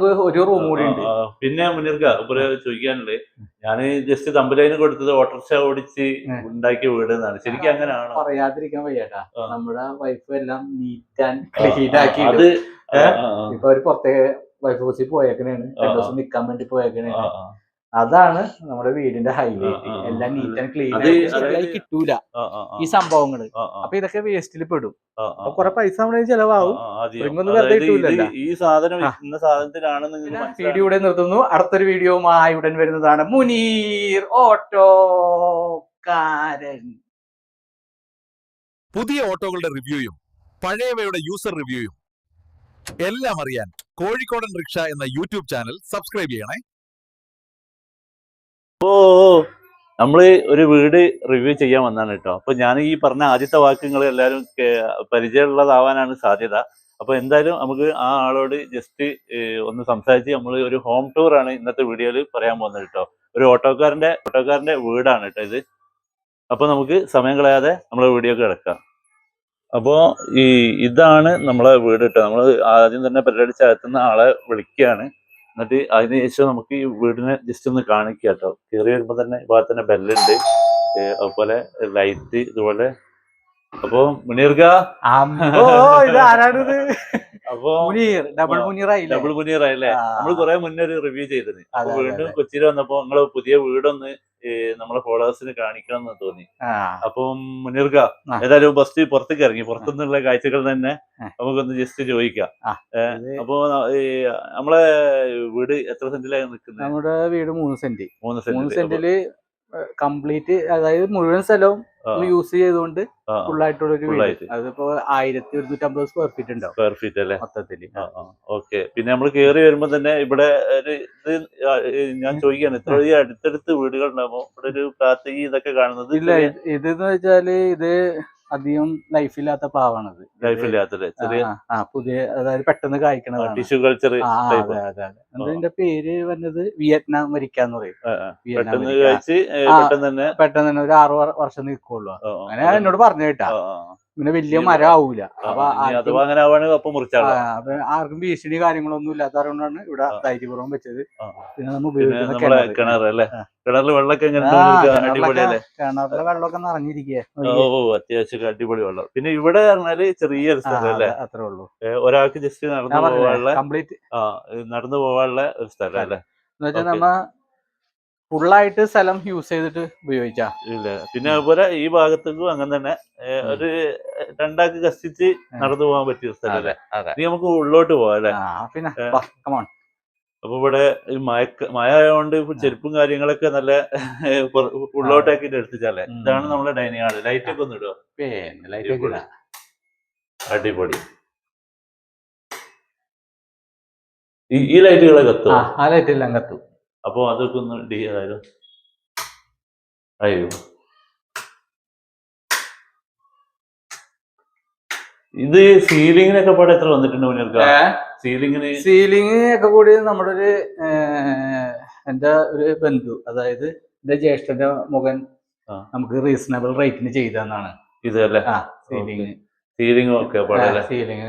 നമുക്ക് ഒരു റൂം കൂടി ഉണ്ട്. പിന്നെ മുന്നിർക്ക ഇപ്പൊ ചോദിക്കാനുണ്ട്. ഞാൻ ജസ്റ്റ് തമ്പലൈന് കൊടുത്തത് ഓട്ടോറിക്ഷ ഓടിച്ച്. ഉണ്ടാക്കിയ വീട് എന്നാണ് ശരിക്കും അങ്ങനെയാണോ? പറയാതിരിക്കാൻ വയ്യാട്ടാ. നമ്മുടെ വൈഫ് എല്ലാം നീറ്റ് ആൻഡ് ക്ലീൻ ആക്കി അത് ഇപ്പൊ അവർ പുറത്തേക്ക് വൈഫ് ഹൗസിൽ പോയേക്കണേണ്. രണ്ടു ദിവസം നിക്കാൻ വേണ്ടി പോയേക്കണേണ്. അതാണ് നമ്മുടെ വീടിന്റെ ഹൈലൈറ്റ്. എല്ലാം നീറ്റ് ആൻഡ് ക്ലീൻ അത് ശരിയായി കിട്ടൂല. ഈ സംഭവങ്ങൾ. അപ്പൊ ഇതൊക്കെ വേസ്റ്റിൽ പെടും. അപ്പൊ കുറെ പൈസ നമ്മുടെ ചെലവാകും. ഈ സാധനം സാധനത്തിലാണ് വീഡിയോ നിർത്തുന്നു. അടുത്തൊരു വീഡിയോ ഉടൻ വരുന്നതാണ് മുനീർ ഓട്ടോക്കാരൻ പുതിയ ഓട്ടോകളുടെ റിവ്യൂയും പഴയവയുടെ യൂസർ റിവ്യൂയും എല്ലാം അറിയാൻ കോഴിക്കോടൻ റിക്ഷ എന്ന യൂട്യൂബ് ചാനൽ സബ്സ്ക്രൈബ് ചെയ്യണേ. ഓ നമ്മൾ ഒരു വീട് റിവ്യൂ ചെയ്യാൻ വന്നാണ് കേട്ടോ അപ്പൊ ഞാൻ ഈ പറഞ്ഞ ആദ്യത്തെ വാക്കുകൾ എല്ലാവരും പരിചയമുള്ളതാവാനാണ് സാധ്യത. അപ്പൊ എന്തായാലും നമുക്ക് ആ ആളോട് ജസ്റ്റ് ഒന്ന് സംസാരിച്ച് നമ്മൾ ഒരു ഹോം ടൂർ ആണ് ഇന്നത്തെ വീഡിയോയിൽ പറയാൻ പോകുന്നത് കേട്ടോ ഒരു ഓട്ടോക്കാരന്റെ ഓട്ടോക്കാരന്റെ വീടാണ് കേട്ടോ ഇത്. അപ്പൊ നമുക്ക് സമയം കളയാതെ നമ്മളെ വീഡിയോ കിടക്കാം. അപ്പോ ഈ ഇതാണ് നമ്മളെ വീട് കേട്ടോ നമ്മൾ ആദ്യം തന്നെ പരിപാടിച്ച് അകത്തുന്ന ആളെ വിളിക്കുകയാണ്. എന്നിട്ട് അതിന് ശേഷം നമുക്ക് ഈ വീടിനെ ജസ്റ്റ് ഒന്ന് കാണിക്കുക കേട്ടോ കയറി വരുമ്പോൾ തന്നെ ഭാഗത്ത് തന്നെ ബെല്ലുണ്ട്. അതുപോലെ ലൈറ്റ് ഇതുപോലെ. അപ്പോ മുനീർഗ? ഇത് ആരാണിത്? അപ്പോ മുനീർ ഡബിൾ ഡബിൾ മുനീർ ആയില്ലേ നമ്മൾ കുറെ മുന്നേ ഒരു റിവ്യൂ അപ്പൊ അതെ, വീണ്ടും. കൊച്ചിയിൽ വന്നപ്പോ നിങ്ങൾ പുതിയ വീടൊന്ന് നമ്മളെ ഫോളോവേഴ്സിന് കാണിക്കണം എന്ന് തോന്നി. അപ്പം മുനീർക്ക. ഏതായാലും ബസ് പുറത്തേക്ക് ഇറങ്ങി. പുറത്തുനിന്നുള്ള കാഴ്ചകൾ തന്നെ നമുക്കൊന്ന് ജസ്റ്റ് ചോദിക്കാം. അപ്പൊ നമ്മളെ വീട് എത്ര സെന്റിലാണ് നിൽക്കുന്നത് നമ്മുടെ വീട് മൂന്ന് സെന്റ്. മൂന്ന് മൂന്ന് സെന്റിൽ കംപ്ലീറ്റ് അതായത് മുഴുവൻ സ്ഥലവും യൂസ് ചെയ്തുകൊണ്ട് ഫുൾ ആയിട്ടുള്ള ഒരു വീട്. അതിപ്പോ ആയിരത്തി ഒരുന്നൂറ്റമ്പത് സ്ക്വയർ ഫീറ്റ് ഉണ്ടാവും സ്ക്വയർ ഫീറ്റ് അല്ലേ? മൊത്തത്തിൽ ഓക്കെ പിന്നെ നമ്മൾ കേറി വരുമ്പോ തന്നെ ഇവിടെ ഒരു ഇത് ഞാൻ ചോദിക്കാണ് ഇത്ര അടുത്തടുത്ത് വീടുകൾ ഉണ്ടാകുമ്പോ ഇവിടെ ഒരു കാത്തി ഇതൊക്കെ കാണുന്നത് ഇല്ല ഇത് ഇതെന്ന് വെച്ചാൽ ഇത് അധികം ലൈഫില്ലാത്ത പ്ലാവാണത്. ഇത് ചെറിയ ആ, പുതിയ അതായത് പെട്ടെന്ന് കായ്ക്കണതാണ്. ടിഷ്യൂ കൾച്ചർ അതെ അതെ അതിന്റെ പേര് വന്നത് വിയറ്റ്നാം വരിക്ക. എന്ന് പറയും പെട്ടെന്ന് തന്നെ പെട്ടെന്ന് തന്നെ ഒരു ആറു വർഷം നിൽക്കുള്ളൂ. അങ്ങനെ എന്നോട് പറഞ്ഞു കേട്ടാ. പിന്നെ വലിയ മരം ആവൂല അപ്പൊ ആർക്കും അഥവാ അങ്ങനെ ആവുകയാണെങ്കിൽ അപ്പം അപ്പൊ ആർക്കും ഭീഷണി കാര്യങ്ങളൊന്നും ഇല്ലാത്തതുകൊണ്ടാണ് ഇവിടെ. ധൈര്യപൂർവം വെച്ചത്. പിന്നെ നമ്മൾ ഉപയോഗിക്കുന്ന കിണർ അല്ലേ. കിണറിൽ വെള്ളമൊക്കെ അടിപൊളിയല്ലേ? കിണറിലെ വെള്ളമൊക്കെ നിറഞ്ഞിരിക്കുക ഓ അത്യാവശ്യം അടിപൊളി വെള്ളം. പിന്നെ ഇവിടെ പറഞ്ഞാൽ ചെറിയൊരു സ്ഥലം അല്ലേ? അത്രേ ഉള്ളൂ. ഒരാൾക്ക് ജസ്റ്റ് നടന്നു പോകാനുള്ള കംപ്ലീറ്റ്. ആ നടന്നു പോകാനുള്ള ഒരു സ്ഥലം അല്ലേ? എന്ന് വെച്ചാൽ നമ്മ ഫുള്ളായിട്ട് സ്ഥലം യൂസ് ചെയ്തിട്ട് ഉപയോഗിച്ചാ. ഇല്ല. പിന്നെ അതുപോലെ ഈ ഭാഗത്തേക്കും അങ്ങനെ തന്നെ. ഒരു രണ്ടാക്ക് കഷ്ടിച്ച് നടന്നു പോകാൻ പറ്റിയ സ്ഥലം ഇനി നമുക്ക് ഉള്ളോട്ട് പോവാം അല്ലേ? ആ പിന്നെ. കമോൺ അപ്പൊ ഇവിടെ ഈ മഴ മഴ ആയതുകൊണ്ട് ചെരുപ്പും കാര്യങ്ങളൊക്കെ നല്ല ഉള്ളോട്ടേക്ക് എടുത്തിച്ചാലേ. ഇതാണ് നമ്മുടെ ഡൈനിങ് ഹാൾ. ലൈറ്റ് ഒക്കെ ഒന്ന് ഇടുക അടിപൊളി. ഈ ലൈറ്റുകളെ ലൈറ്റുകളൊക്കെ എത്തും ആ ആ ലൈറ്റ് എല്ലാം കത്തും. അപ്പൊ അതൊക്കെ ഒന്ന് ഡി അതായത് അയ്യോ. ഇത് സീലിങ്ങിനൊക്കെ പാടെ എത്ര വന്നിട്ടുണ്ട് മുന്നിൽ സീലിങ്ങിന് സീലിംഗ് ഒക്കെ കൂടി നമ്മുടെ ഒരു എന്റെ ഒരു ബന്ധു അതായത് എന്റെ ജ്യേഷ്ഠന്റെ മുഖൻ നമുക്ക് റീസണബിൾ റേറ്റിന് ചെയ്തെന്നാണ് ഇത് അല്ലേ? ആ സീലിംഗ് ഓക്കെ ഒക്കെ സീലിംഗ്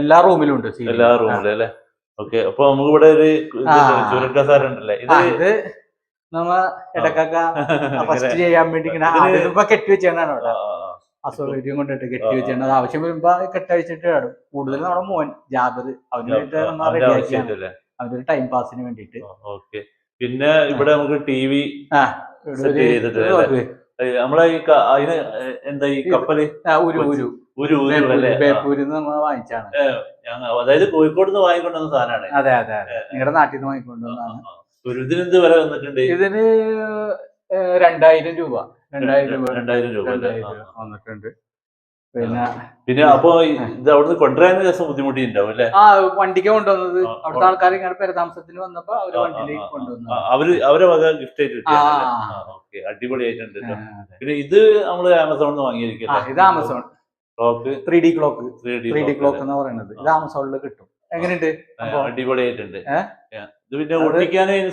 എല്ലാ റൂമിലും ഉണ്ട്. എല്ലാ റൂമിലും അല്ലേ? ഓക്കെ അപ്പൊ നമുക്ക് ഇവിടെ ഒരു ചുരുക്ക ഉണ്ടല്ലേ ഇത് നമ്മ ഇടക്കൊക്കെ ഫസ്റ്റ് ചെയ്യാൻ വേണ്ടി ഇങ്ങനെ. ഇതിന് കെട്ടി വെച്ചാണ് ആ, അവിടെ. അസൗകര്യം കൊണ്ടിട്ട് കെട്ടി ആ, ആ. അത് ആവശ്യം വരുമ്പോ കെട്ടഴിച്ചിട്ട് ഇടും. കൂടുതൽ നമ്മുടെ മോൻ ജാബർ അവന് റെഡിയാക്കിയാണ് ആവശ്യമില്ലല്ലേ അവനൊരു ടൈം പാസിന് വേണ്ടിയിട്ട്. ഓക്കെ. പിന്നെ ഇവിടെ നമുക്ക് ടി വി ഒരു-? നമ്മളെ ഈ അതിന് എന്താ ഈ കപ്പൽ? ഒരു ഒരു ഒരു ഊരുള്ളല്ലേ ബേപ്പൂരിൽ നിന്ന് നമ്മൾ വാങ്ങിച്ചാണ്. അതായത് കോഴിക്കോട് നിന്ന് വാങ്ങിക്കൊണ്ടുവന്ന സാധനമാണ് അതെ അതെ അതെ. നിങ്ങളുടെ നാട്ടിൽ നിന്ന് വാങ്ങിക്കൊണ്ടുവന്നതാണ് ഇതിന് വില വന്നിട്ടുണ്ട്? ഇതിന് രണ്ടായിരം രൂപ. രണ്ടായിരം രൂപ. രണ്ടായിരം രൂപ വന്നിട്ടുണ്ട്. പിന്നെ പിന്നെ അപ്പൊ ഇത് അവിടുന്ന് കൊണ്ടുവരാൻ ദിവസം ബുദ്ധിമുട്ടിണ്ടാവും അല്ലേ? ആ വണ്ടിക്ക് കൊണ്ടുവന്നത്. അവിടുത്തെ ആൾക്കാർ ഇങ്ങനെ പെരതാമസത്തിന് വന്നപ്പോ അവർ വണ്ടിയിലേക്ക് കൊണ്ടുവന്നു അവർ അവരെ വക ഗിഫ്റ്റ് ആയിട്ട് അടിപൊളിയായിട്ടുണ്ട്. പിന്നെ ഇത് നമ്മൾ ആമസോണിൽ നിന്ന് ആ, ഇത് Amazon three D clock three D clock എന്ന് പറയുന്നത്. ഇത് ആമസോണിൽ കിട്ടും. എങ്ങനെയുണ്ട്? അടിപൊളിയായിട്ടുണ്ട്.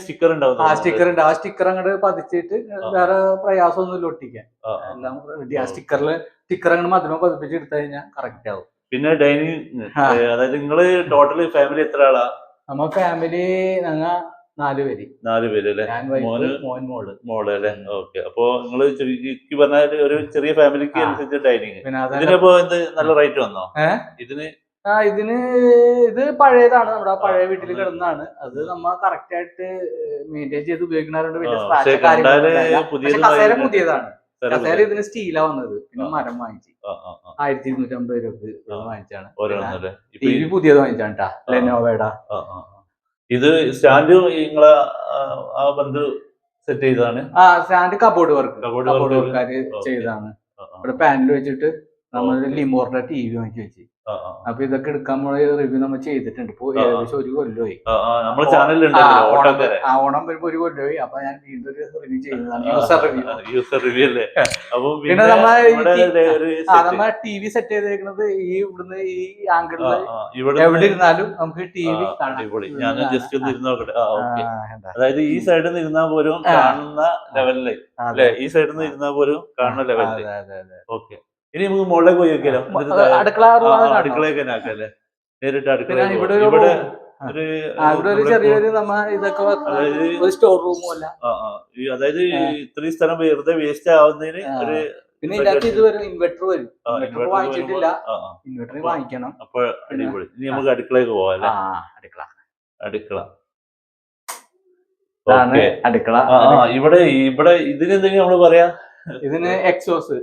സ്റ്റിക്കർ ഉണ്ടാവും ആ സ്റ്റിക്കർ ഉണ്ട് ആ സ്റ്റിക്കർ അങ്ങോട്ട് പതിച്ചിട്ട് വേറെ പ്രയാസമൊന്നുമില്ല ഒട്ടിക്കാൻ. എല്ലാം ആ സ്റ്റിക്കറിൽ സ്റ്റിക്കർ അങ്ങോട്ട് മധുരം പതിപ്പിച്ച് എടുത്തു കഴിഞ്ഞാൽ കറക്റ്റ് ആവും. പിന്നെ ഡൈനിങ് അതായത് നിങ്ങൾ ടോട്ടൽ ഫാമിലി എത്ര ആളാ? നമ്മ ഫാമിലി ഞങ്ങ നാല് പേര്. നാല് പേര് അല്ലേ? മോന് മോൻ മോൾ. മോൾ അല്ലേ? ഓക്കെ. അപ്പൊ നിങ്ങൾ ചുരുക്കി പറഞ്ഞാൽ ഒരു ചെറിയ ഫാമിലിക്ക്. അനുസരിച്ച് ഡൈനിങ്. ഇതിനിപ്പോ എന്ത് നല്ല റേറ്റ് വന്നോ? ഇതിന് ആ ഇതിന് ഇത് പഴയതാണ് നമ്മുടെ പഴയ വീട്ടിൽ കിടന്നതാണ് അത് നമ്മ കറക്റ്റ് ആയിട്ട് മെയിന്റെയിൻ ചെയ്ത് ഉപയോഗിക്കുന്നവരുണ്ട് വലിയ സ്ക്രാച്ച് കസേര പുതിയതാണ്. കസേര. ഇതിന് സ്റ്റീലാ വന്നത്. പിന്നെ മരം വാങ്ങിച്ചു. ആയിരത്തി ഇരുന്നൂറ്റി അമ്പത് രൂപ വാങ്ങിച്ചാണ് ടി വി പുതിയത് വാങ്ങിച്ചാണ് കേട്ടാ ഇത് സ്റ്റാൻഡ് നിങ്ങളെ ആ, ബന്ധു സെറ്റ് ചെയ്തതാണ്? ആ stand cupboard work cupboard work വർക്കാര്. ചെയ്തതാണ്. ഇവിടെ പാനൽ വെച്ചിട്ട് നമ്മൾ ലിമോറിന്റെ ടി വി വാങ്ങിച്ചു വെച്ച്. അപ്പൊ ഇതൊക്കെ എടുക്കാൻ പോയ റിവ്യൂ നമ്മൾ ചെയ്തിട്ടുണ്ട്. ഇപ്പൊ. ഏകദേശം ഒരു കൊല്ലമായി ആ, ഓണം വരുമ്പോ ഒരു കൊല്ലമായി അപ്പൊ ഞാൻ വീണ്ടും ഒരു റിവ്യൂ ചെയ്യുന്നതാണ് യൂസർ റിവ്യൂ യൂസർ റിവ്യൂ അല്ലേ? അപ്പൊ പിന്നെ നമ്മളെ ടി- വി സെറ്റ് ചെയ്തേക്കുന്നത് ഈ ഇവിടുന്ന് ഈ ആംഗിളിൽ എവിടെ ഇരുന്നാലും നമുക്ക് ടി വി ഞാൻ ജസ്റ്റ് ഒന്ന് ഇരുന്ന് നോക്കട്ടെ. അതായത് ഈ സൈഡിൽ നിന്ന് ഇരുന്നാൽ പോലും കാണുന്ന ലെവലിൽ അല്ലെ? ഈ സൈഡിൽ നിന്ന് ഇരുന്നാൽ പോലും കാണുന്ന ലെവലിൽ ഓക്കെ ഇനി നമുക്ക് മുകളിലേക്ക് പോയി വെക്കലോ അടുക്കള. അടുക്കളയൊക്കെ ആക്കല്ലേ? നേരിട്ട് അടുക്കള ഇവിടെ അതായത്. ഇത്രയും സ്ഥലം വെറുതെ വേസ്റ്റ് ആവുന്നതിന് ഒരു പിന്നെ ഇതിനകത്ത് ഇത് വരും. ഇൻവെർട്ടർ വരും ഇൻവെർട്ടർ വാങ്ങിച്ചിട്ടില്ല. ഇൻവെർട്ടർ വാങ്ങിക്കണം. അപ്പൊ അടിപൊളി. ഇനി നമുക്ക് അടുക്കളയ്ക്ക് പോവാം അടുക്കള. അടുക്കള. അടുക്കള. ഇവിടെ ഇവിടെ ഇതിനെന്തെങ്കിലും നമ്മൾ പറയാ? ഇതിന് എക്സോസ്.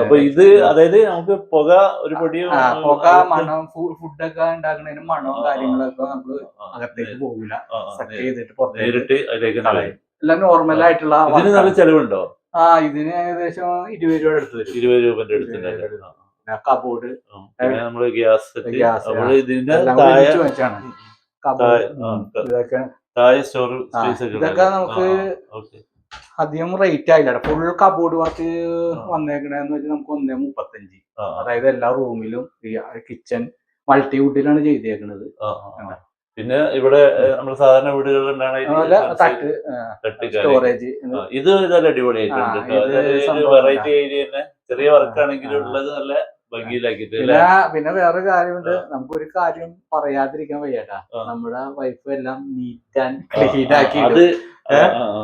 അപ്പൊ ഇത് അതായത് നമുക്ക് പുക ഒരു പൊടിയും പുക മണം ഫുഡൊക്കെ ഉണ്ടാക്കുന്നതിന് മണവും കാര്യങ്ങളൊക്കെ നമുക്ക് അകത്തേക്ക് പോകില്ല സെറ്റ് ചെയ്തിട്ട് നേരിട്ട് അതിലേക്ക് എല്ലാം നോർമൽ ആയിട്ടുള്ള ഇതിന് നല്ല. ചെലവുണ്ടോ? ആ ഇതിന് ഏകദേശം ഇരുപത് രൂപ എടുത്തു വരും. ഇരുപത് രൂപന്റെ അടുത്ത് ഇരുപത് രൂപ. കബോർഡ് നമ്മൾ ഗ്യാസ് ഗ്യാസ്, ഇതിന്റെ വെച്ചാണ്. കബോർഡ് ഇതൊക്കെ. നമുക്ക്. അധികം റേറ്റ് ആയില്ല ഫുൾ കബോർഡ് വർക്ക്. വന്നേക്കണെന്ന് വെച്ചാൽ നമുക്ക് ഒന്നേ മുപ്പത്തഞ്ച്. അതായത് എല്ലാ റൂമിലും ഈ കിച്ചൺ മൾട്ടിവുഡിലാണ് ചെയ്തേക്കുന്നത് ആ, ആ, ആ. പിന്നെ ഇവിടെ നമ്മൾ സാധാരണ വീടുകളിൽ തട്ട് സ്റ്റോറേജ് ഇത് നല്ല അടിപൊളിയായിട്ടുണ്ട് വെറൈറ്റി ഏരിയ തന്നെ. ചെറിയ വർക്ക് ആണെങ്കിലും ഉള്ളത് നല്ല പിന്നെ പിന്നെ വേറെ കാര്യമുണ്ട്. നമുക്ക് നമുക്കൊരു കാര്യം പറയാതിരിക്കാൻ വയ്യട്ടാ. നമ്മുടെ വൈഫ് എല്ലാം നീറ്റ് ആൻഡ് ക്ലീൻ ആക്കി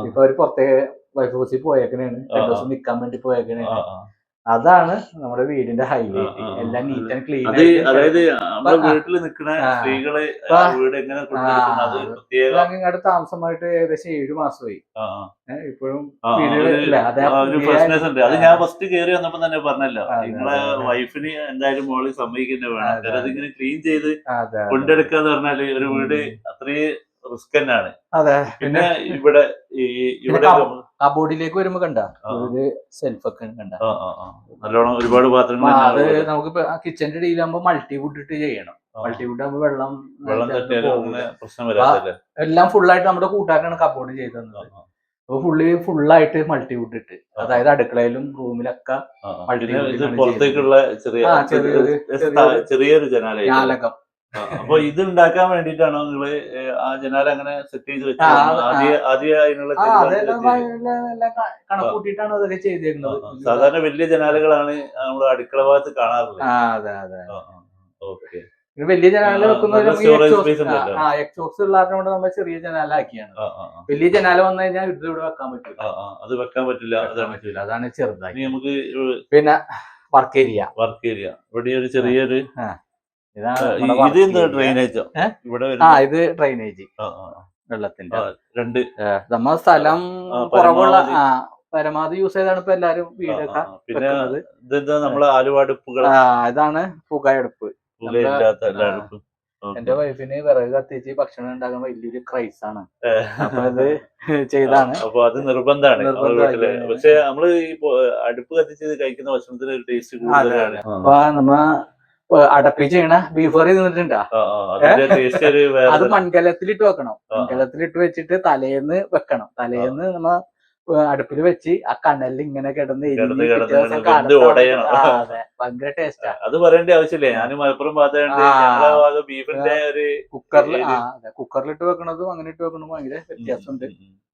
ഇപ്പൊ ഒരു പ്രത്യേക വൈഫ് ഹൗസിൽ പോയേക്കണേണ്. രണ്ടു. ദിവസം നിക്കാൻ വേണ്ടി പോയേക്കണേണ്. ആ. അതാണ് നമ്മുടെ വീടിന്റെ ഹൈലൈറ്റ്. എല്ലാം നീറ്റ് ആൻഡ് ക്ലീൻ അത് അതായത് നമ്മുടെ വീട്ടിൽ നിൽക്കുന്ന. സ്ത്രീകൾ വീട് എങ്ങനെ ഇങ്ങോട്ട് താമസമായിട്ട് ഏകദേശം ഏഴു മാസമായി. ഇപ്പോഴും അതെ, ഞാൻ ഫസ്റ്റ് കയറി വന്നപ്പോ തന്നെ പറഞ്ഞല്ലോ. നിങ്ങളെ. വൈഫിന് എന്തായാലും മോൾ സമ്മതിക്കേണ്ടി വേണം. കാരണം അതിങ്ങനെ ക്ലീൻ ചെയ്ത്. കൊണ്ടെടുക്കുക എന്ന് പറഞ്ഞാൽ ഒരു വീട് അത്രയും റിസ്ക് തന്നെയാണ് പിന്നെ ഇവിടെ ഈ ഇവിടെ കബോർഡിലേക്ക് വരുമ്പോ കണ്ട? ഒരു സെൽഫ് ഒക്കെ കണ്ട. നല്ലോണം ഒരുപാട് പാത്രങ്ങൾ അത്. നമുക്ക് കിച്ചന്റെ ഡീലാകുമ്പോ മൾട്ടിവുഡ് ഇട്ട് ചെയ്യണം. മൾട്ടി മൾട്ടിവുഡ് ആകുമ്പോ വെള്ളം എല്ലാം ഫുള്ളായിട്ട് നമ്മുടെ കൂട്ടുകാരനാണ് കബോർഡ് ചെയ്ത് തന്നത്. അപ്പൊ ഫുള്ളി ഫുള്ളായിട്ട് മൾട്ടിവുഡ് ഇട്ട്. അതായത് അടുക്കളയിലും റൂമിലൊക്കെ ആ, ചെറിയൊരു- ജാലകം. അപ്പൊ ഇത് ഉണ്ടാക്കാൻ വേണ്ടിട്ടാണോ നിങ്ങൾ ആ ജനാല അങ്ങനെ സെറ്റ് ചെയ്ത് വെച്ചത്? ആ, അത് ആ. ആദ്യ ആദ്യ അതിനുള്ള ആ തീരുമാനം അതെല്ലാം എത്തിയത്? എല്ലാം- എല്ലാം ക- കണക്കൂട്ടിയിട്ടാണ് അതൊക്കെ ചെയ്തിരുന്നത്. സാധാരണ വലിയ ജനാലകളാണ് നമ്മൾ അടുക്കള ഭാഗത്ത് കാണാറുള്ളത്. ഓക്കെ. വലിയ ജനാല വെക്കുന്ന എക്സോക്സ് ഉള്ളതുകൊണ്ട് നമ്മൾ ചെറിയ ജനാല ആക്കിയാണ്. വലിയ ജനാല വന്നു കഴിഞ്ഞാൽ ഇത് ഇവിടെ വെക്കാൻ പറ്റില്ല അത് വെക്കാൻ പറ്റില്ല. അതാണ്. ചെറുതായി നമുക്ക് പിന്നെ വർക്ക് ഏരിയ വർക്ക് ഏരിയ ഇവിടെ ഒരു ചെറിയൊരു ഇതാണ് ഡ്രെയിനേജ്. ഇവിടെ ആ ഇത് ആ. വെള്ളത്തിന്റെ. രണ്ട്. നമ്മ സ്ഥലം കുറവുള്ള പരമാവധി- ആ പരമാവധി യൂസ് ചെയ്താണ് ഇപ്പൊ എല്ലാരും വീടൊക്കെ. പിന്നെ നമ്മളെ ആലുവാടുപ്പുകൾ ഇതാണ് പുകയെടുപ്പ്. എന്റെ വൈഫിന് വിറക് കത്തിച്ച് ഭക്ഷണം ഉണ്ടാക്കാൻ വലിയൊരു ക്രൈസ് ആണ്. അപ്പൊ അത് ചെയ്താണ്. അപ്പൊ അത് നിർബന്ധമാണ്. പക്ഷെ നമ്മൾ ഈ അടുപ്പ് കത്തിച്ച് കഴിക്കുന്ന ഭക്ഷണത്തിന് ടേസ്റ്റ് കൂടുതലാണ്. അപ്പൊ നമ്മ അടപ്പി ചെയ്യണ ബീഫ് കറി തിന്നിട്ടുണ്ടാ? അത് മൺകലത്തിലിട്ട് വെക്കണം. മൺകലത്തിൽ മൺകലത്തിലിട്ട് വെച്ചിട്ട് തലേന്ന് വെക്കണം. തലേന്ന് നമ്മ അടുപ്പിൽ വെച്ച് ആ കനലിൽ ഇങ്ങനെ കിടന്ന് ഭയങ്കര ടേസ്റ്റാ അത് പറയേണ്ട ആവശ്യമില്ല. ഞാൻ മലപ്പുറം ഭാഗത്തായോണ്ട് ആ. ഞങ്ങളെ ഭാഗം ബീഫിന്റെ ഒരു കുക്കറിൽ കുക്കറിലിട്ട് വെക്കണതും അങ്ങനെ ഇട്ട് വെക്കണതും ഭയങ്കര വ്യത്യാസമുണ്ട്.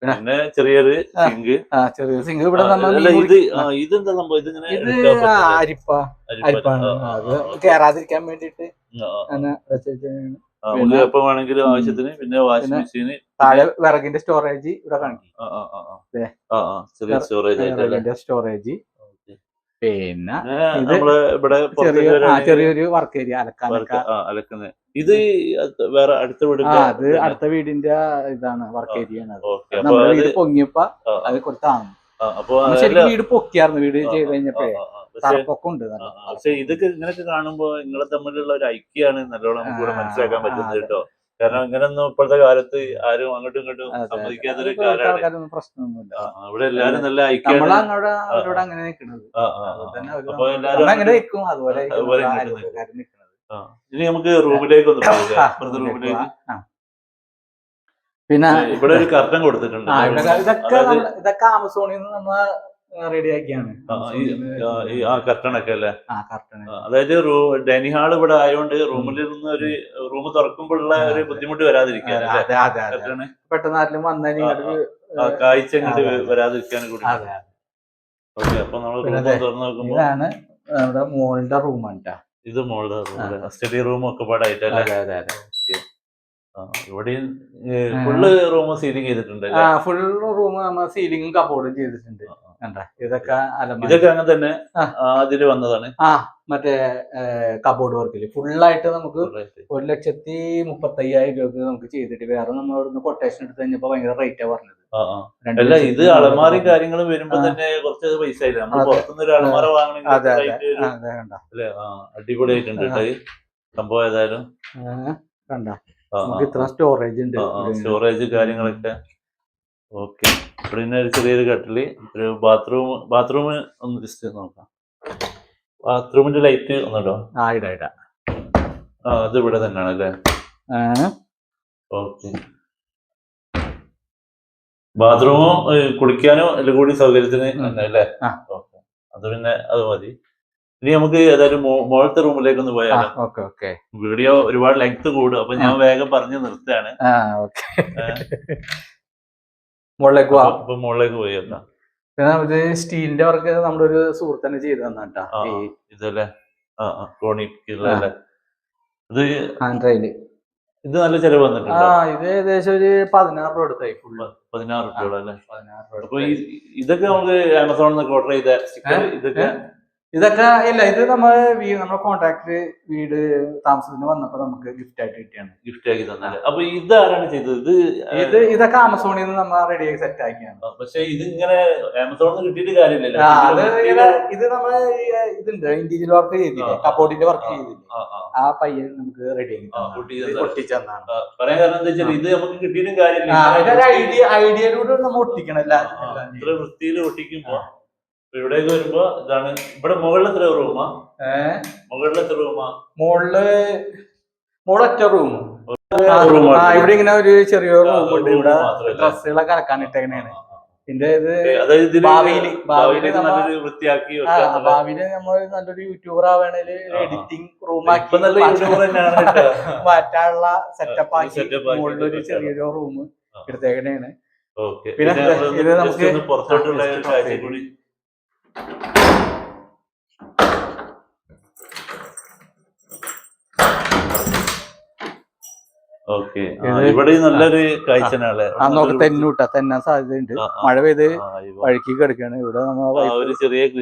പിന്നെ- ചെറിയൊരു. സിങ്ക് ആ ചെറിയ സിങ്ക് ഇവിടെ ഇത് ഇതെന്താ സംഭവം? ഇത് പറ്റുമോ? അരിപ്പ. അരിപ്പ. അരിപ്പാണ്. അത് കേറാതിരിക്കാൻ വേണ്ടിട്ട്. അങ്ങനെ പിന്നെ- എപ്പോ വേണമെങ്കിലും ആവശ്യത്തിന് പിന്നെ വാഷിംഗ് മെഷീൻ താഴെ വിറകിന്റെ സ്റ്റോറേജ് ഇവിടെ കാണിക്കും. Storage storage. പിന്നെ നമ്മൾ ഇവിടെ ചെറിയൊരു വർക്ക് ഏരിയ അലക്കാനൊക്കെ. ആ ഇത് വേറെ അടുത്ത വീടിന്റെ അത് അടുത്ത വീടിന്റെ ഇതാണ് വർക്ക് ഏരിയ ആണ് പൊങ്ങിയപ്പോ അത് കുറച്ച് താങ്ങും ശരിക്കും വീട് പൊക്കിയായിരുന്നു. വീട് ചെയ്ത് കഴിഞ്ഞപ്പോഴേ തറപ്പൊക്കെ ഉണ്ട് പക്ഷെ ഇതൊക്കെ ഇങ്ങനെയൊക്കെ കാണുമ്പോ നിങ്ങളെ തമ്മിലുള്ള ഒരു ഐക്യാണ് നല്ലോണം നമുക്ക് ഇവിടെ മനസ്സിലാക്കാൻ പറ്റുന്നത്. കേട്ടോ. കാരണം ഇങ്ങനൊന്നും ഇപ്പോഴത്തെ കാലത്ത് ആരും അങ്ങോട്ടും ഇങ്ങോട്ടും. സമ്മതിക്കാത്തൊരു കാലമാണ്. പ്രശ്നമൊന്നുമില്ല. ഇവിടെ എല്ലാരും നല്ല ഐക്യമാണ് ഐക്യാണ്. അങ്ങനെ നിൽക്കുന്നത് അപ്പൊ എല്ലാരും അങ്ങനെ നിൽക്കും അതുപോലെ. ഇനി നമുക്ക് റൂമിലേക്ക് ഒന്ന് പോകാം റൂമിലേക്ക്. പിന്നെ ഇവിടെ ഒരു കർട്ടൻ കൊടുത്തിട്ടുണ്ട്. ഇതൊക്കെ ഇതൊക്കെ ആമസോണിൽ നിന്ന് നമ്മൾ റെഡിയാക്കിയാണ് ആ, കർട്ടൺ ഒക്കെ അല്ലേ? അതായത് ഡൈനിങ് ഹാൾ ഇവിടെ ആയതുകൊണ്ട് റൂമിൽ നിന്ന് ഒരു റൂം തുറക്കുമ്പോഴുള്ള ഒരു ബുദ്ധിമുട്ട് വരാതിരിക്കാൻ പെട്ടെന്ന് ആരെങ്കിലും വന്നു ആ, കാഴ്ച ഇങ്ങോട്ട്. വരാതിരിക്കാൻ കൂടി. ഓക്കെ അപ്പൊ നമ്മൾ തുറന്നു നോക്കുമ്പോ ഇതാണ് നമ്മുടെ മോളുടെ റൂമാണ്. ഇത് മോളുടെ റൂം സ്റ്റഡി റൂം ഒക്കെ പാടായിട്ടല്ലേ ഇവിടെയും ഫുള്ള് റൂം സീലിംഗ് ചെയ്തിട്ടുണ്ട് ആ ഫുൾ റൂം നമ്മൾ സീലിംഗും കബോർഡും ചെയ്തിട്ടുണ്ട്. കണ്ട? ഇതൊക്കെ അലമാര. ഇതൊക്കെ അങ്ങനെ തന്നെ ആ. വന്നതാണ്. ആ മറ്റേ കബോർഡ് വർക്കിൽ ഫുള്ളായിട്ട് നമുക്ക് ഒരു ലക്ഷത്തി മുപ്പത്തി അയ്യായിരം രൂപ നമുക്ക് ചെയ്തിട്ട് വേറെ നമ്മൾ ഇവിടുന്ന് കൊട്ടേഷൻ എടുത്ത് കഴിഞ്ഞപ്പോ ഭയങ്കര റേറ്റാ പറഞ്ഞത്. അല്ല ഇത് അലമാറി കാര്യങ്ങളും വരുമ്പോ തന്നെ കുറച്ച് പൈസ ഇല്ല നമ്മൾ. പുറത്തുനിന്ന് ഒരു അലമാര വാങ്ങണമെങ്കിൽ അടിപൊളിയായിട്ടുണ്ട് സംഭവം ഏതായാലും. കണ്ട? നമുക്ക് ആ, ഇത്ര സ്റ്റോറേജ് ഉണ്ട്. സ്റ്റോറേജ് കാര്യങ്ങളൊക്കെ. ഓക്കെ ഇവിടെ പിന്നെ ഒരു ചെറിയൊരു കട്ടിൽ ഒരു ബാത്റൂം ബാത്റൂം ഒന്ന് ജസ്റ്റ് നോക്കാം. ബാത്റൂമിന്റെ ലൈറ്റ് ഒന്നുണ്ടോ ആ ഇടാ ഇടാ. ആ അത് ഇവിടെ തന്നെയാണ് അല്ലേ? ഓക്കെ ബാത്റൂമും കുളിക്കാനും എല്ലാം കൂടി സൗകര്യത്തിന് അല്ലേ. ഓക്കെ അത് പിന്നെ അത് മതി. ഇനി നമുക്ക് ഏതായാലും മോളത്തെ റൂമിലേക്ക് ഒന്ന് പോയാൽ പോയാലോ ഓക്കെ ഓക്കെ. വീഡിയോ ഒരുപാട് ലെങ്ത് കൂടും അപ്പൊ ഞാൻ വേഗം പറഞ്ഞു നിർത്തുകയാണ്. മുകളിലേക്ക് പോവാം മുകളിലേക്ക് പോയി എന്നാ പിന്നെ ഇത് സ്റ്റീലിന്റെ വർക്ക് നമ്മുടെ ഒരു സുഹൃത്തന്നെ ചെയ്തു തന്നാട്ടാ ഇതല്ലേ? ഇത് ഹാൻഡ് റൈൽ ഇത് നല്ല ചെലവ് ആ ഇത് ഏകദേശം ഒരു പതിനാറ് രൂപ എടുത്തായി ഫുള്ള് പതിനാറ് രൂപ അല്ലേ? പതിനാറ് രൂപ അപ്പൊ ഇതൊക്കെ നമുക്ക് ആമസോണിൽ നിന്ന് ഓർഡർ ചെയ്ത ഇതൊക്കെ ഇതൊക്കെ ഇല്ല ഇത് നമ്മൾ നമ്മുടെ കോൺട്രാക്ട് വീട് താമസത്തിന് വന്നപ്പോ നമുക്ക് ഗിഫ്റ്റ് ആയിട്ട് കിട്ടിയാണ്. ഗിഫ്റ്റ് ആക്കി തന്നെ അപ്പൊ ഇത് ആരാണ് ചെയ്തത്? ഇത് ഇത് ഇതൊക്കെ ആമസോണിൽ നിന്ന് നമ്മൾ റെഡി ആക്കി സെറ്റ് ആക്കിയാണ്. പക്ഷെ ഇത് ഇങ്ങനെ ആമസോണിൽ നിന്ന് കിട്ടിയിട്ട് കാര്യമില്ലല്ലോ. ഇത് നമ്മൾ ഇതുണ്ട് ഇന്റീരിയർ വർക്ക് ചെയ്തില്ലേ? കബോർഡിന്റെ വർക്ക് ചെയ്തില്ല? ആ, പയ്യൻ നമുക്ക് റെഡി ആക്കി പറയാൻ കാരണം എന്താ വെച്ചാൽ ഇത് നമുക്ക് കിട്ടിയിട്ടും കാര്യമില്ല. ഐഡിയ ഐഡിയയിലൂടെ നമ്മൾ ഒട്ടിക്കണം എല്ലാം വൃത്തിയിൽ ഒട്ടിക്കുമ്പോ ഇവിടേക്ക് വരുമ്പോ ഇതാണ് ഇവിടെ മുകളിൽ എത്ര റൂമാ? ഏഹ് മുകളിൽ എത്ര റൂമാ? മോളിൽ മോളൊറ്റ റൂം. ഇവിടെ ഇങ്ങനെ ഒരു ചെറിയ റൂം ഉണ്ട്. ഇവിടെ ഡ്രസ്സുകളൊക്കെ ഡ്രസ്സുകളൊക്കെ അലക്കാനിട്ടേക്കണേണ് ഇതിന്റെ ഇത് ഭാവിയിൽ ഭാവിയിൽ വൃത്തിയാക്കി ഭാവിയിൽ നമ്മൾ നല്ലൊരു യൂട്യൂബർ ആവണേൽ. എഡിറ്റിംഗ് റൂം ആക്കി മാറ്റാനുള്ള സെറ്റപ്പ് ആക്കി മുകളിലൊരു ചെറിയൊരു റൂം. എടുത്തേക്കണേണ്. പിന്നെ ഇത് നമുക്ക് പുറത്തോട്ടുള്ള ഓക്കെ. ഇവിടെ നല്ലൊരു കാഴ്ചനാണ്. ആ നോക്ക് തെന്നൂട്ട തെന്നാൻ സാധ്യതയുണ്ട്. മഴ പെയ്ത് വഴുക്കി കിടക്കാണ് ഇവിടെ നമ്മൾ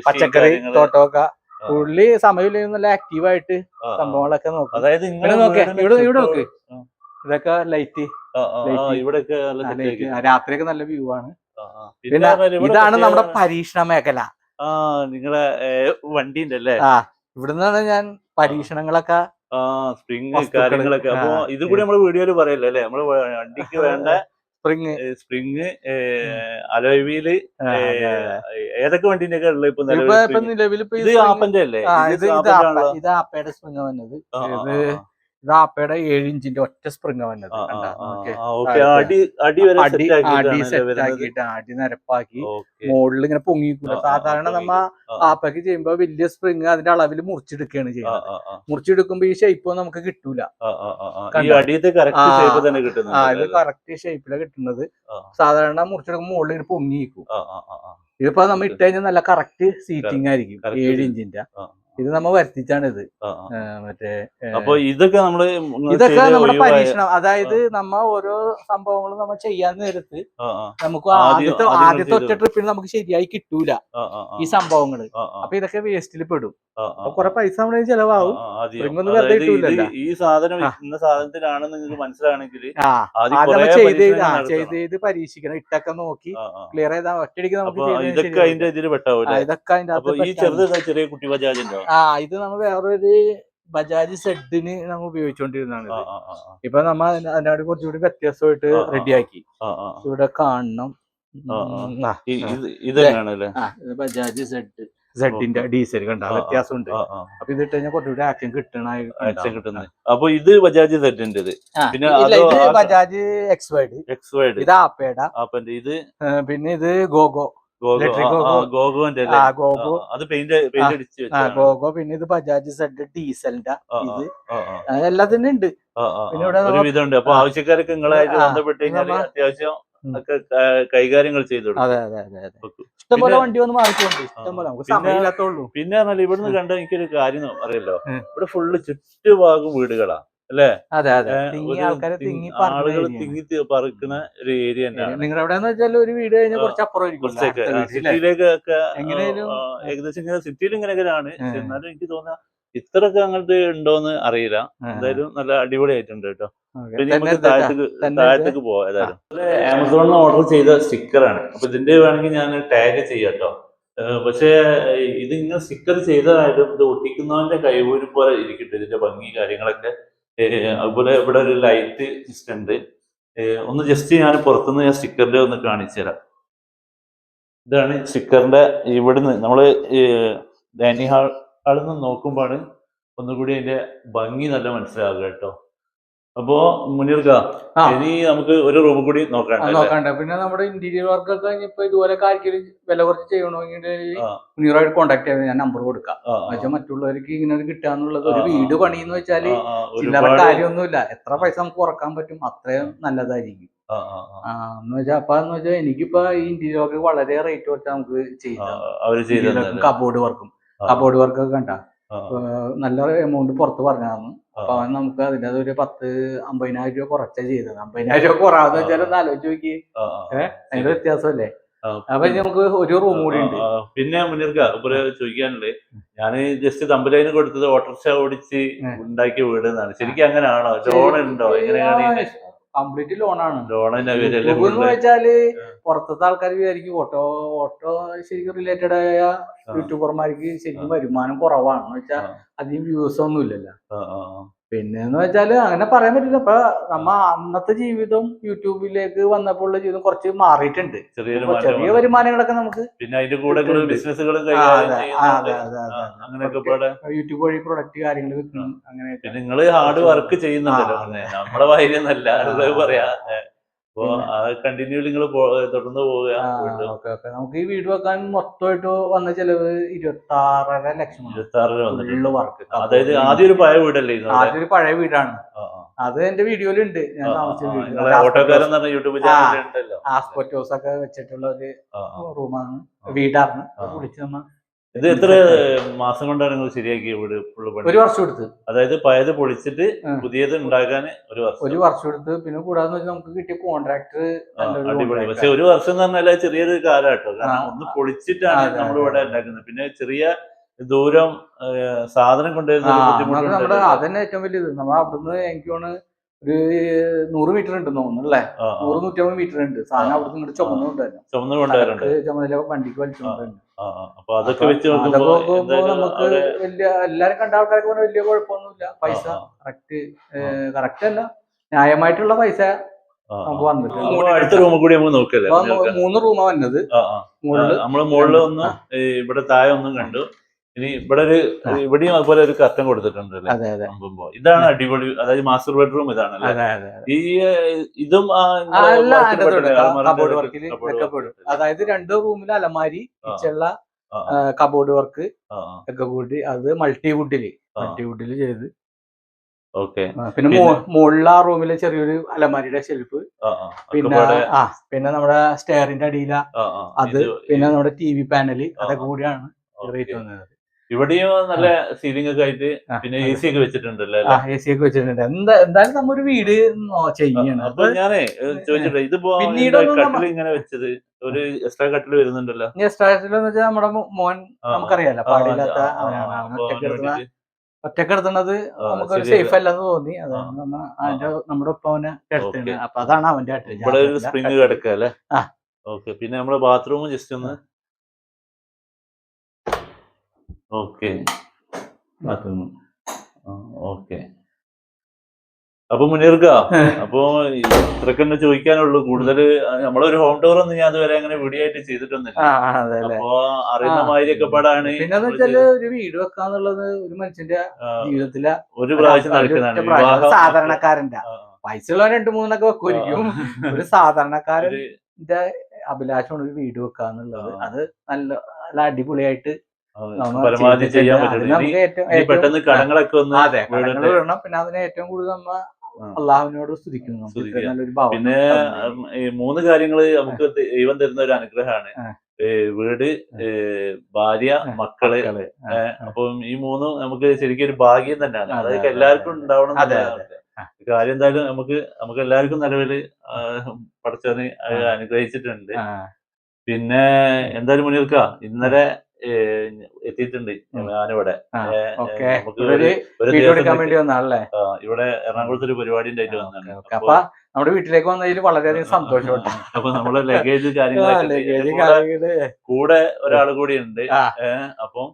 പച്ചക്കറി. തോട്ടമൊക്കെ. പുള്ളി സമയമില്ലെങ്കിൽ നല്ല ആക്റ്റീവായിട്ട്. സംഭവങ്ങളൊക്കെ നോക്കും. അതായത് ഇവിടെ ഇവിടെ നോക്ക്. ഇതൊക്കെ ലൈറ്റ് രാത്രിയൊക്കെ നല്ല വ്യൂ ആണ്. പിന്നെ ഇതാണ് നമ്മുടെ പരീക്ഷണ മേഖല. ആ നിങ്ങളെ വണ്ടിന്റെ അല്ലേ ആ ഇവിടുന്നാണ് ഞാൻ പരീക്ഷണങ്ങളൊക്കെ ആ സ്പ്രിങ് കാര്യങ്ങളൊക്കെ. അപ്പൊ ഇത് കൂടി നമ്മൾ വീഡിയോയിൽ പറയല്ലോ അല്ലെ? നമ്മൾ വണ്ടിക്ക് വേണ്ട സ്പ്രിങ്. സ്പ്രിങ് അലോയിൽ ഏതൊക്കെ വണ്ടിന്റെ ഒക്കെ ഉള്ളത് ഇപ്പൊ നിലവിൽ ഇത് ആപ്പന്റെ അല്ലേ? ഇത് ആപ്പയുടെ സ്പ്രിങ് വന്നത്. ഇത് ആപ്പയുടെ ഏഴ് ഇഞ്ചിന്റെ ഒറ്റ സ്പ്രിങ് വന്നത്. അടി അടി സെറ്റ് ആക്കിയിട്ട് അടി നിരപ്പാക്കി മോഡിൽ ഇങ്ങനെ പൊങ്ങിക്കൂട. സാധാരണ നമ്മ. ആപ്പയ്ക്ക് ചെയ്യുമ്പോ വലിയ സ്പ്രിങ് അതിന്റെ അളവിൽ മുറിച്ചെടുക്കുകയാണ് ചെയ്യുന്നത്. മുറിച്ചെടുക്കുമ്പോ ഈ ഷേപ്പ് നമുക്ക് കിട്ടൂല. ഇത് കറക്റ്റ് ഷേപ്പിലാണ് കിട്ടുന്നത്. സാധാരണ മുറിച്ചെടുക്കുമ്പോൾ മുകളിൽ ഇങ്ങനെ പൊങ്ങിയിരിക്കും. ഇതിപ്പോ നമ്മ ഇട്ട് കഴിഞ്ഞാൽ നല്ല കറക്റ്റ് സീറ്റിംഗ് ആയിരിക്കും. ഏഴ് ഇഞ്ചിന്റെ. ഇത് നമ്മ വരുത്തിച്ചാണ് ഇത്. മറ്റേ അപ്പൊ ഇതൊക്കെ നമ്മൾ ഇതൊക്കെ നമ്മുടെ പരീക്ഷണം. അതായത് നമ്മ ഓരോ സംഭവങ്ങളും നമ്മൾ ചെയ്യാൻ നേരത്ത് നമുക്ക് ആദ്യത്തെ ആദ്യത്തെ ഒറ്റ ട്രിപ്പിന് നമുക്ക് ശരിയായി കിട്ടൂല ഈ സംഭവങ്ങൾ. അപ്പൊ ഇതൊക്കെ വേസ്റ്റിൽ പെടും. കുറെ പൈസ നമ്മുടെ ചെലവാകും. ഈ സാധനം. ഇന്ന സാധനത്തിലാണെന്ന് നിങ്ങൾക്ക് മനസ്സിലാണെങ്കിൽ ചെയ്ത് ചെയ്ത് പരീക്ഷിക്കണം. ഇട്ടൊക്കെ നോക്കി. ക്ലിയർ ചെയ്താൽ ഒറ്റയടിക്ക് നമുക്ക് ഇതൊക്കെ അതിന്റെ ഇതിൽ പെട്ടാവും ഇതൊക്കെ അതിന്റെ ചെറിയ കുട്ടി ബജാജ് ഉണ്ടോ ആ ഇത് നമ്മൾ വേറൊരു ബജാജ് സെഡിന് നമ്മൾ ഉപയോഗിച്ചുകൊണ്ടിരുന്നതാണ് ആ, ഇപ്പൊ നമ്മ അതിന- അതിനോട് കുറച്ചുകൂടി വ്യത്യാസമായിട്ട്. റെഡിയാക്കി. ഇവിടെ കാണണം. ബജാജ് സെഡ് സെഡിന്റെ ഡീസൽ കണ്ട. വ്യത്യാസമുണ്ട്. അപ്പൊ ഇത് ഇട്ട് കഴിഞ്ഞാൽ കുറച്ചുകൂടി ആക്ഷൻ കിട്ടണ അപ്പൊ ഇത് ബജാജ് സെഡിന്റെ പിന്നെ Bajaj X wide X wide ഇത് ആപ്പയുടെ ഇത്? പിന്നെ ഇത് ഗോഗോ. ഗോഗോ ഗോഗോന്റെ അത് പെയിന്റ് പെയിന്റ് അടിച്ച്. ഗോഗോ പിന്നെ ഇത് ബജാജ് സെഡ് ഡീസലിന്റെ ഇത്. എല്ലാത്തിനും ഉണ്ട്. പിന്നെ. ഇവിടെ ഉണ്ട്. അപ്പൊ ആവശ്യക്കാർക്ക് ആവശ്യക്കാരൊക്കെ നിങ്ങളായിട്ട് ആ, ബന്ധപ്പെട്ട് കഴിഞ്ഞാൽ അത്യാവശ്യം ഒക്കെ കൈകാര്യങ്ങൾ ചെയ്തു. ഇഷ്ടംപോലെ വണ്ടി വന്ന് മാറിക്കൊണ്ട് ഇഷ്ടംപോലെ നമുക്ക് പിന്നെ- സമയമില്ലാത്തുള്ളൂ പിന്നെ പറഞ്ഞാൽ ഇവിടുന്ന് കണ്ട എനിക്കൊരു കാര്യം അറിയല്ലോ. ഇവിടെ ഫുള്ള് ചുറ്റുഭാഗം വീടുകളാ. അല്ലേ? അതെ അതെ. തിങ്ങി ആൾക്കാരെ ആളുകൾ തിങ്ങി പറക്കുന്ന ഒരു ഏരിയ തന്നെയാണ്. നിങ്ങളുടെ എവിടെന്ന് വെച്ചാൽ ഒരു വീട് കഴിഞ്ഞാൽ കുറച്ച് അപ്പുറം സിറ്റിയിലേക്കൊക്കെ ഏകദേശം ഇങ്ങനെ സിറ്റിയിൽ ഇങ്ങനെയൊക്കെയാണ്. ആണ് എന്നാലും എനിക്ക് തോന്നുക ഇത്രയൊക്കെ അങ്ങോട്ട് ഉണ്ടോന്ന് അറിയില്ല. എന്തായാലും നല്ല അടിപൊളിയായിട്ടുണ്ട് കേട്ടോ. താഴത്തേക്ക് പോവാ താഴത്തേക്ക് പോവാം ഏതായാലും. ആമസോണിൽ ഓർഡർ ചെയ്ത സ്റ്റിക്കറാണ്. അപ്പൊ ഇതിന്റെ വേണമെങ്കിൽ ഞാൻ ടാഗ് ചെയ്യാട്ടോ കേട്ടോ. പക്ഷേ ഇത് ഇങ്ങനെ സ്റ്റിക്കർ ചെയ്തതായാലും ഇത് ഒട്ടിക്കുന്നവന്റെ കൈവൂരി പോലെ ഇരിക്കട്ടെ ഇതിന്റെ ഭംഗി കാര്യങ്ങളൊക്കെ. അതുപോലെ ഇവിടെ ഒരു ലൈറ്റ് സിസ്റ്റം ഉണ്ട്. ഒന്ന് ജസ്റ്റ് ഞാൻ പുറത്തുനിന്ന് ഞാൻ സ്റ്റിക്കറിന്റെ ഒന്ന് കാണിച്ചു തരാം. ഇതാണ് സ്റ്റിക്കറിന്റെ ഇവിടുന്ന്. നമ്മൾ ഡൈനിങ് ഹാൾ ഹാളിൽ നിന്ന് നോക്കുമ്പോഴാണ് ഒന്നുകൂടി അതിന്റെ ഭംഗി നല്ല മനസ്സിലാകുക കേട്ടോ. അപ്പോ മുനീർക്ക ഇനി നമുക്ക് ഒരു റൂം കൂടി ആ, നോക്കാം നോക്കണ്ട പിന്നെ നമ്മുടെ ഇന്റീരിയർ വർക്ക് ഒക്കെ ഇപ്പൊ ഇതുപോലെ കാര്യത്തിൽ വില കുറച്ച് ചെയ്യണമെങ്കിൽ. മുനീറായിട്ട് കോണ്ടാക്ട് ചെയ്യാൻ ഞാൻ നമ്പർ കൊടുക്കാം. പക്ഷെ മറ്റുള്ളവർക്ക് ഇങ്ങനെ കിട്ടാന്നുള്ളത് ഒരു ആ, ആ, വീട്. പണിയെന്ന് വെച്ചാൽ ചില്ലറ കാര്യമൊന്നുമില്ല. എത്ര പൈസ നമുക്ക് കുറയ്ക്കാൻ പറ്റും അത്രയും നല്ലതായിരിക്കും. എന്ന് വെച്ചാൽ അപ്പൊ എന്ന് വെച്ചാൽ എനിക്കിപ്പോ ഈ ഇന്റീരിയർ വർക്ക് വളരെ റേറ്റ് കുറച്ച് നമുക്ക് ചെയ്യാം ചെയ്തു. കബോർഡ് വർക്കും കബോർഡ് വർക്കൊക്കെ കണ്ട. നല്ല എമൗണ്ട് പുറത്ത് പറഞ്ഞായിരുന്നു. ആ. അപ്പൊ അവൻ നമുക്ക് അതിന്റെ ഒരു പത്ത് അമ്പതിനായിരം രൂപ കുറച്ചാ ചെയ്തത്. അമ്പതിനായിരം രൂപ കുറവാന്ന് വെച്ചാൽ ഒന്ന് ആലോചിച്ച് നോക്കി. ഏഹ്. അതിന്റെ വ്യത്യാസമല്ലേ? അപ്പൊ നമുക്ക് ഒരു റൂം കൂടി ഉണ്ട്. പിന്നെ മുന്നിർക്ക ഒരു ചോദിക്കാനുള്ളത് ഞാൻ ജസ്റ്റ് തമ്പലൈന് കൊടുത്തത് ഓട്ടോറിക്ഷ ഓടിച്ച്. ഉണ്ടാക്കിയ വീട് എന്നാണ് ശരിക്കും അങ്ങനെയാണോ ലോൺ ഉണ്ടോ? എങ്ങനെയാണ് കംപ്ലീറ്റ് ലോണാണ്. എന്ന് വെച്ചാൽ പുറത്തത്തെ ആൾക്കാർ വിചാരിക്കും ഓട്ടോ ഓട്ടോ ശരിക്കും റിലേറ്റഡ് ആയ യൂട്യൂബർമാർക്ക് ശരിക്കും വരുമാനം കുറവാണ് എന്ന് വെച്ചാൽ. അധികം വ്യൂസ് ഒന്നും ഇല്ലല്ലോ. ആ, ആ, ആ. പിന്നെ എന്ന് വെച്ചാൽ അങ്ങനെ പറയാൻ പറ്റില്ല. ഇപ്പൊ നമ്മ അന്നത്തെ ജീവിതം യൂട്യൂബിലേക്ക് വന്നപ്പോൾ ഉള്ള ജീവിതം കുറച്ച് മാറിയിട്ടുണ്ട്. അപ്പൊ ചെറിയ. വരുമാനങ്ങളൊക്കെ നമുക്ക് പിന്നെ അതിന്റെ കൂടെ. ബിസിനസ്സുകളും യൂട്യൂബ് വഴി പ്രൊഡക്റ്റ് കാര്യങ്ങൾ വിൽക്കണം അങ്ങനെ നിങ്ങൾ ഹാർഡ് വർക്ക് ചെയ്യുന്നുണ്ടല്ലോ. നമ്മുടെ വായിലൊന്നല്ല പറയാ. അപ്പൊ പിന്നെ- കണ്ടിന്യൂ നിങ്ങൾ തുടർന്ന് പോവുക നമുക്ക് ഈ വീട് വെക്കാൻ മൊത്തമായിട്ട് വന്ന ചെലവ് ഇരുപത്തി ആറര ലക്ഷം ഇരുപത്തി ആറര വർക്ക് അതായത് ആദ്യം ഒരു പഴയ വീടല്ലേ ആദ്യം ഒരു പഴയ വീടാണ്. അത് എന്റെ വീഡിയോയിലുണ്ട്. ഞാൻ താമസിച്ച യൂട്യൂബ് ഉണ്ടല്ലോ. ഒക്കെ വെച്ചിട്ടുള്ള ഒരു. റൂമാണ് വീടാണ്. വിളിച്ച് നമ്മ ഇത് എത്ര മാസം കൊണ്ടാണ് നിങ്ങൾ ശരിയാക്കി വീട് ഒരു വർഷം എടുത്ത്. അതായത് പഴയത് പൊളിച്ചിട്ട്. പുതിയത് ഉണ്ടാക്കാൻ ഒരു വർഷം. ഒരു വർഷം എടുത്ത്. പിന്നെ കൂടാതെ നമുക്ക് കിട്ടിയ കോൺട്രാക്ടർ അടിപൊളി. പക്ഷെ ഒരു വർഷം എന്ന് പറഞ്ഞാൽ ചെറിയൊരു കാലഘട്ടം കാരണം ഒന്ന് പൊളിച്ചിട്ടാണ് നമ്മൾ ഇവിടെ. ഉണ്ടാക്കുന്നത്. പിന്നെ ചെറിയ ദൂരം സാധനം കൊണ്ടുവരുന്ന അതന്നെ ഏറ്റവും വലിയത്. നമ്മൾ അവിടുന്ന് എനിക്ക് ഒരു നൂറ് മീറ്റർ ഉണ്ട് തോന്നുന്നു അല്ലേ? ആ, ആ. നൂറ് നൂറ്റമ്പത് മീറ്റർ ഉണ്ട്. സാധനം. അവിടുന്ന് ഇങ്ങോട്ട് ചുമന്നുകൊണ്ടുവരണം ചുമന്ന് കൊണ്ടുവരുന്നുണ്ട് ചുമതല വണ്ടിക്ക് ആ. അപ്പൊ അതൊക്കെ വെച്ച് നമുക്ക് വലിയ എല്ലാരും കണ്ട ആൾക്കാർക്ക് വലിയ കുഴപ്പമൊന്നുമില്ല. പൈസ കറക്റ്റ് കറക്റ്റ് അല്ല. ന്യായമായിട്ടുള്ള പൈസ. നമുക്ക് വന്നിട്ടുണ്ട് അടുത്ത കൂടി നമുക്ക് നോക്കല്ലേ മൂന്ന് റൂമാ വന്നത്. നമ്മൾ മുകളിൽ ഒന്ന് ഇവിടെ താഴെ ഒന്നും കണ്ടു. ഇനി ഇവിടെ ഒരു. ഇവിടെയും അതുപോലെ ഒരു കർട്ടൻ കൊടുത്തിട്ടുണ്ട് ഇതാണ് അടിപൊളി അതായത് മാസ്റ്റർ ബെഡ്റൂം അതെ ഈ ഇതും അതായത് രണ്ട് റൂമിൽ അലമാരി ആ. കബോർഡ് വർക്ക് ഒക്കെ കൂടി അത് മൾട്ടിവുഡിൽ മൾട്ടി മൾട്ടിവുഡിൽ ചെയ്ത്. ഓക്കെ. പിന്നെ മുകളിൽ ആ റൂമിലെ ചെറിയൊരു അലമാരിയുടെ ഷെൽഫ്. പിന്നെ ആ പിന്നെ നമ്മുടെ സ്റ്റെയറിന്റെ അടിയില. അത് പിന്നെ നമ്മുടെ ടി വി പാനൽ അതൊക്കെ കൂടിയാണ് റേറ്റ് വന്നത്. ഇവിടെയും നല്ല സീലിംഗ് ഒക്കെ ആയിട്ട് പിന്നെ. എ സി ഒക്കെ വെച്ചിട്ടുണ്ടല്ലോ എ സി ഒക്കെ വെച്ചിട്ടുണ്ട്. എന്താ എന്തായാലും നമ്മൊരു വീട് ചെയ്യണം. അപ്പൊ ഞാനേ ഏഹ്, ഇതിപ്പോ കട്ടിൽ ഇങ്ങനെ വെച്ചത് ഒരു എക്സ്ട്രാ കട്ടിൽ വരുന്നുണ്ടല്ലോ? കട്ടിൽ എന്ന് വെച്ചാൽ നമ്മുടെ മോൻ നമുക്കറിയാലോ പാടില്ലാത്ത അവനാണ്. ആ, നമുക്കൊരു സേഫ് അല്ലെന്ന് തോന്നി. അതാണ് നമ്മ അതിന്റെ നമ്മുടെ ഒപ്പം അവനെ എടുത്തത് ഓക്കേ. അപ്പൊ അതാണ് അവന്റെ ജാഗ്രത. സ്പ്രിങ് കിടക്കുക അല്ലേ? ആ. ഓക്കെ പിന്നെ നമ്മുടെ ബാത്റൂം ജസ്റ്റ് ഒന്ന് ഓക്കെ. Bathroom okay. അപ്പൊ മുന്നേർക്ക അപ്പൊ ഇത്രക്ക് തന്നെ ചോദിക്കാനുള്ളൂ. കൂടുതൽ നമ്മളൊരു ഹോം ടൂർ ഒന്നും ഞാൻ അതുവരെ അങ്ങനെ വീഡിയോ ആയിട്ട് ചെയ്തിട്ടൊന്നുമില്ല അല്ലേ? അപ്പൊ അറിയുന്ന. മാതിരിയൊക്കെ പാടാണ്. പിന്നെ വെച്ചാൽ ഒരു വീട് വെക്കാന്നുള്ളത് ഒരു മനുഷ്യന്റെ ജീവിതത്തിലെ ഒരു പ്രാവശ്യം നടക്കുന്നതാണ്. സാധാരണക്കാരന്റെ ആ, പൈസ ഉള്ള രണ്ടു മൂന്നൊക്കെ വെക്കുമായിരിക്കും. ഒരു സാധാരണക്കാരന്റെ അഭിലാഷമാണ് ഒരു വീട് വെക്കാന്നുള്ളത്. അത് നല്ല നല്ല അടിപൊളിയായിട്ട് പരമാവധി. ചെയ്യാൻ പെട്ടെന്ന് കടങ്ങളൊക്കെ ഒന്ന് അതെ കടങ്ങൾ പിന്നെ അതിനെ ഏറ്റവും കൂടുതൽ നമ്മൾ. അള്ളാഹുവിനോട് സ്തുതിക്കുന്നു. പിന്നെ ഈ മൂന്ന് കാര്യങ്ങൾ നമുക്ക് ദൈവം തരുന്ന ഒരു അനുഗ്രഹമാണ്. വീട് ഭാര്യ മക്കൾ അപ്പം ഈ മൂന്നും നമുക്ക് ശരിക്കും ഒരു ഭാഗ്യം തന്നെയാണ്. അതൊക്കെ എല്ലാവർക്കും ഉണ്ടാവണം. കാര്യം എന്തായാലും നമുക്ക് നമുക്ക് എല്ലാവർക്കും നിലവിൽ പഠിച്ചതിന് അനുഗ്രഹിച്ചിട്ടുണ്ട്. പിന്നെ എന്തായാലും മുന്നിൽക്ക ഇന്നലെ എത്തിയിട്ടുണ്ട്. ഞാനിവിടെ. ഇവിടെ എറണാകുളത്ത് ഒരു പരിപാടി ഉണ്ടായിട്ട് വന്നതാണ്. അപ്പൊ നമ്മുടെ വീട്ടിലേക്ക് വന്നതിൽ വളരെയധികം സന്തോഷം അപ്പൊ നമ്മൾ ലഗേജ് കാര്യങ്ങളൊക്കെ കൂടെ ഒരാൾ കൂടി ഉണ്ട്. അപ്പം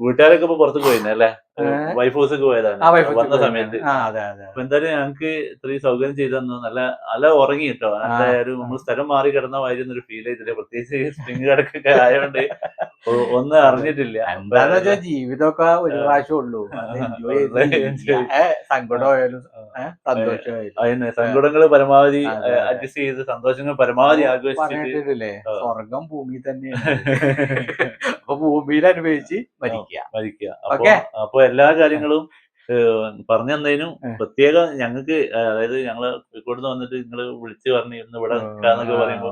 വീട്ടുകാരൊക്കെ ഇപ്പൊ പുറത്തു പോയിരുന്നു അല്ലെ? വൈഫ് ഹൗസൊക്കെ പോയതാണ്. വന്ന സമയത്ത്. അപ്പൊ എന്തായാലും ഞങ്ങക്ക് ഇത്രയും സൗകര്യം ചെയ്തു തന്നു. നല്ല നല്ല ഉറങ്ങി കിട്ടോ. നല്ല ഒരു നമ്മൾ സ്ഥലം മാറി കിടന്ന വായിരുന്ന ഒരു ഫീൽ ചെയ്തില്ല? പ്രത്യേകിച്ച് സ്പ്രിങ് കിടക്കൊക്കെ ആയതുകൊണ്ട് ഒന്നും അറിഞ്ഞിട്ടില്ല. വെച്ചാൽ ജീവിതമൊക്കെ ഒരു പ്രാവശ്യം ഉള്ളൂ. സങ്കടമായാലും അതിന് സങ്കടങ്ങൾ പരമാവധി. അഡ്ജസ്റ്റ് ചെയ്ത് സന്തോഷങ്ങൾ പരമാവധി ആഘോഷിച്ചിട്ടില്ലേ സ്വർഗം ഭൂമി തന്നെ അപ്പൊ ഭൂമിയിൽ അനുഭവിച്ച് മരിക്കുക. മരിക്കുക. അപ്പൊ ഓക്കേ. അപ്പൊ എല്ലാ കാര്യങ്ങളും പറഞ്ഞു തന്നതിനും. പ്രത്യേകം ഞങ്ങൾക്ക് അതായത് ഞങ്ങൾ കോഴിക്കോട് നിന്ന് വന്നിട്ട് നിങ്ങൾ വിളിച്ചു പറഞ്ഞു ഇന്ന് ഇവിടെ നിൽക്കാന്നൊക്കെ പറയുമ്പോ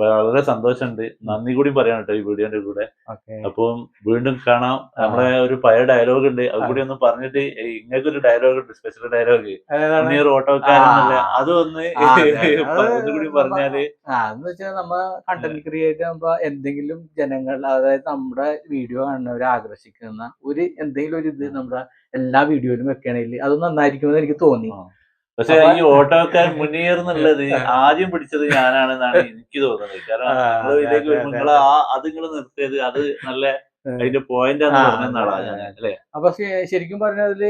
വളരെ സന്തോഷമുണ്ട്. നന്ദി കൂടി പറയാൻ കേട്ടോ ഈ വീഡിയോന്റെ കൂടെ. അപ്പം വീണ്ടും കാണാം. നമ്മളെ ഒരു പഴയ ഡയലോഗ് ഉണ്ട്. അത് കൂടി ഒന്ന് പറഞ്ഞിട്ട് ഇങ്ങനൊക്കെ ഒരു ഡയലോഗ് ഉണ്ട് സ്പെഷ്യൽ ഡയലോഗ് ഓട്ടോ. അതൊന്ന് കൂടി ഒന്നുകൂടി പറഞ്ഞാൽ. എന്ന് വെച്ചാൽ നമ്മ കണ്ടന്റ് ക്രിയേറ്റ് ആകുമ്പോ എന്തെങ്കിലും ജനങ്ങൾ അതായത് നമ്മുടെ വീഡിയോ കാണുന്നവരെ ആകർഷിക്കുന്ന ഒരു എന്തെങ്കിലും ഒരു ഇത് നമ്മുടെ എല്ലാ വീഡിയോയിലും വെക്കണമെങ്കിൽ അത് നന്നായിരിക്കുമെന്ന് എനിക്ക് തോന്നി. പക്ഷെ ഈ ഓട്ടോക്കാർ മുന്നേർ എന്നുള്ളത് ആദ്യം പിടിച്ചത് ഞാനാണെന്നാണ് എനിക്ക് തോന്നുന്നത്. കാരണം ഇതിലേക്ക് വരുമ്പോൾ വരുമ്പോ ആ അത് നിങ്ങൾ നിർത്തിയത് അത് നല്ല അതിന്റെ പോയിന്റ് അല്ലേ? അപ്പൊ ശരിക്കും പറഞ്ഞതിൽ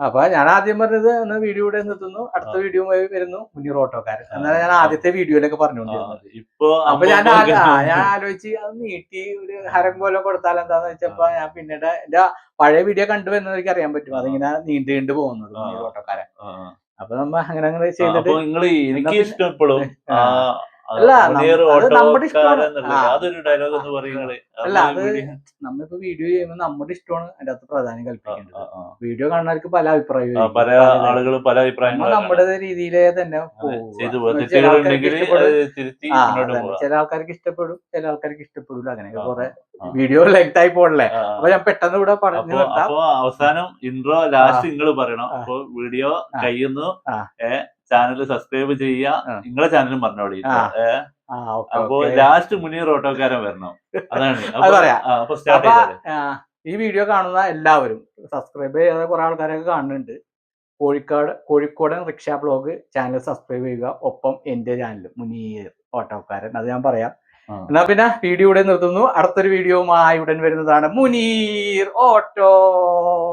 അപ്പൊ ഞാൻ ആദ്യം പറഞ്ഞത് ഒന്ന് വീഡിയോ ഇവിടെ നിർത്തുന്നു. അടുത്ത. വീഡിയോ വരുന്നു. മുന്നീർ ഓട്ടോക്കാരൻ. എന്നാണ് ഞാൻ ആദ്യത്തെ വീഡിയോയിലൊക്കെ പറഞ്ഞു പറഞ്ഞുകൊണ്ടിരുന്നത്. ഇപ്പൊ അപ്പൊ ഞാൻ ഞാൻ ആലോചിച്ച് അത് നീട്ടി ഒരു ഹരം പോലെ കൊടുത്താൽ എന്താന്ന് വെച്ചപ്പോ ഞാൻ പിന്നീട് എന്റെ പഴയ വീഡിയോ കണ്ടുവരുന്നവർക്ക് അറിയാൻ പറ്റും. അതിങ്ങനെ നീണ്ടു നീണ്ടു പോകുന്നത് മുന്നീർ ഓട്ടോക്കാരൻ. അപ്പൊ നമ്മ അങ്ങനെ അങ്ങനെ ചെയ്തിട്ട് എനിക്ക് ഇഷ്ടപ്പെടും. അല്ല, നമ്മുടെ അതൊരു ഡയലോഗ് എന്ന് പറയുന്നത്. അല്ല, അത് നമ്മളിപ്പോ വീഡിയോ ചെയ്യുമ്പോൾ നമ്മുടെ ഇഷ്ടമാണ്. അതിന്റെ അകത്ത് പ്രാധാന്യം കൽപ്പിക്കേണ്ടത്. വീഡിയോ കാണുന്നവർക്ക് പല അഭിപ്രായവും പല ആളുകൾ പല നമ്മൾ അഭിപ്രായങ്ങളും നമ്മുടെ രീതിയിലെ തന്നെ ചില ആൾക്കാർക്ക് ഇഷ്ടപ്പെടും. ചില ആൾക്കാർക്ക് ഇഷ്ടപ്പെടില്ല അങ്ങനെ കുറെ വീഡിയോ ലെങ്ത് ആയി പോകണല്ലേ അപ്പൊ ഞാൻ പെട്ടെന്ന് ഇവിടെ പറഞ്ഞു അപ്പൊ അവസാനം ഇൻട്രോ ലാസ്റ്റ് നിങ്ങൾ പറയണം. അപ്പൊ വീഡിയോ. കഴിയുന്നു ആ. ചാനൽ സബ്സ്ക്രൈബ് ചെയ്യുക. നിങ്ങളെ ചാനലും പറഞ്ഞോളി അപ്പൊ ലാസ്റ്റ് മുനീർ ഓട്ടോക്കാരൻ വരണം. അതാണ്. സ്റ്റാർട്ട് ഈ വീഡിയോ കാണുന്ന എല്ലാവരും സബ്സ്ക്രൈബ് ചെയ്യാതെ കുറെ ആൾക്കാരൊക്കെ കാണുന്നുണ്ട്. Kozhikode Kozhikodan Riksha blog channel subscribe ചെയ്യുക. ഒപ്പം എന്റെ ചാനൽ മുനീർ ഓട്ടോക്കാരൻ. അത് ഞാൻ പറയാം. എന്നാ പിന്നെ വീഡിയോ ഇവിടെ നിർത്തുന്നു. അടുത്തൊരു വീഡിയോയുമായി ഉടൻ വരുന്നതാണ് മുനീർ ഓട്ടോക്കാരൻ.